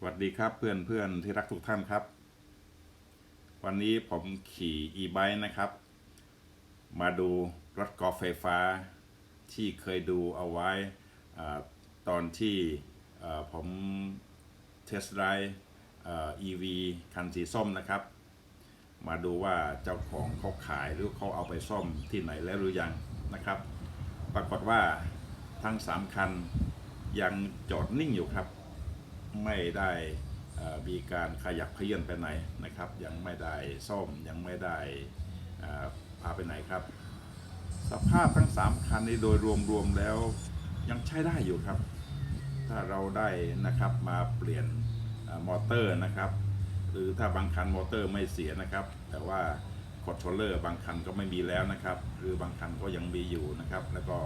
สวัสดีครับเพื่อนเพื่อนที่รักทุกท่านครับ วันนี้ผมขี่อีไบค์นะครับ มาดูรถกอล์ฟไฟฟ้าที่เคยดูเอาไว้อตอนที่ผมเทสไดร์ EV คันสีส้มนะครับ มาดูว่าเจ้าของเขาขายหรือเขาเอาไปซ่อมที่ไหนแล้วหรือยังนะครับ ปรากฏว่าทั้ง 3 คันยังจอดนิ่งอยู่ครับ ไม่ได้มีการขยับเขยื่อนไปไหนนะครับ ยังไม่ได้ซ่อมยังไม่ได้พาไปไหนครับ สภาพทั้ง 3 คันนี้โดยรวมๆแล้วยังใช้ได้อยู่ครับ ถ้าเราได้นะครับมาเปลี่ยนอมอเตอร์นะครับ หรือถ้าบางคันมอเตอร์ไม่เสียนะครับ แต่ว่าคอนโทรลเลอร์บางคันก็ไม่มีแล้วนะครับ หรือบางคันก็ยังมีอยู่นะครับ แล้วก็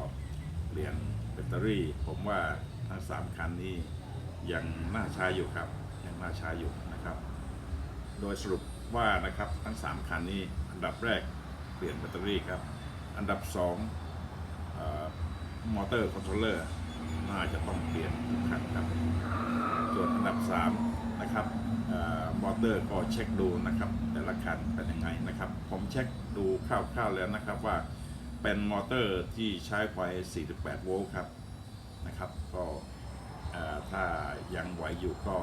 เปลี่ยนแบตเตอรี่ ผมว่าทั้ง 3 คันนี้ ยังน่าใช้อยู่ครับยังน่าใช้อยู่นะครับ โดยสรุปว่านะครับทั้ง 3 คันนี้อันดับแรกเปลี่ยนแบตเตอรี่ครับ อันดับ2เอ่อมอเตอร์คอนโทรลเลอร์น่าจะต้องเปลี่ยนทุกคันครับ ส่วนอันดับ 3 นะครับมอเตอร์ก็เช็คดูนะครับ แต่ละคันเป็นยังไงนะครับ ผมเช็คดูคร่าวๆแล้วนะครับว่าเป็นมอเตอร์ที่ใช้ไฟ 48 โวลต์ครับนะครับ ก็ ถ้ายังไหวอยู่ก็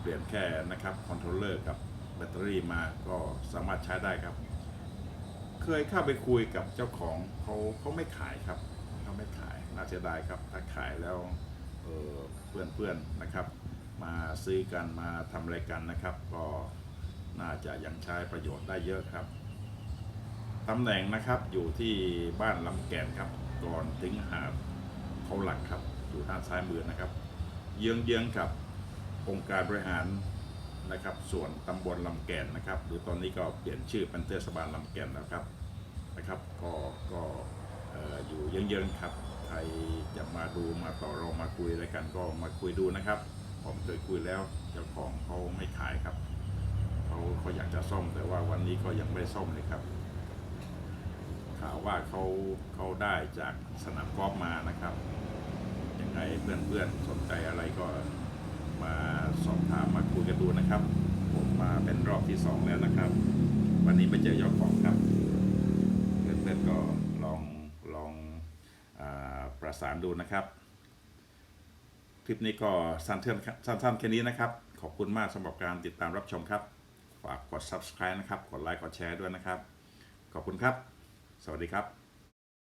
เปลี่ยนแค่นะครับคอนโทรลเลอร์กับแบตเตอรี่มาก็สามารถใช้ได้ครับ เคยเข้าไปคุยกับเจ้าของเขาเขาไม่ขายครับเขาไม่ขายน่าเสียดายครับ ถ้าขายแล้วเเพื่อนเพื่อนๆนะครับ มาซื้อกันมาทำอะไรกันนะครับ ก็น่าจะยังใช้ประโยชน์ได้เยอะครับตำแหน่งนะครับอยู่ที่บ้านลำแก่นครับ ก่อนถึงหาดเขาหลักครับ อยู่ด้านซ้ายมือนะครับ เยื้องเยื้องๆกับองค์การบริหารนะครับ ส่วนตำบลลำแก่นนะครับ หรือตอนนี้ก็เปลี่ยนชื่อเป็นเทศบาลลำแก่นแล้วครับนะครับ ก็ก็อ่ออยู่เยื้องๆครับใครจะมาดูมาต่อรองมาคุยอะไรกันก็มาคุยดูนะครับ ผมเคยคุยแล้วเจ้าของเขาไม่ขายครับเขาเขาอยากจะซ่อมแต่ว่าวันนี้ก็ยังไม่ได้ซ่อมเลยครับข่าวว่าเขาเขาได้จากสนามกอล์ฟมานะครับ เพื่อนๆสนใจอะไรก็มาสอบถามมาคุยกันดูนะครับ ผมมาเป็นรอบที่สองแล้วนะครับ วันนี้ไปเจอเจ้าของครับ เพื่อนๆก็ลองลองอประสานดูนะครับ คลิปนี้ก็สั้นๆสั้นๆแค่นี้นะครับ ขอบคุณมากสำหรับการติดตามรับชมครับ ฝากกด subscribe นะครับ กดไลค์กดแชร์ด้วยนะครับ ขอบคุณครับ สวัสดีครับ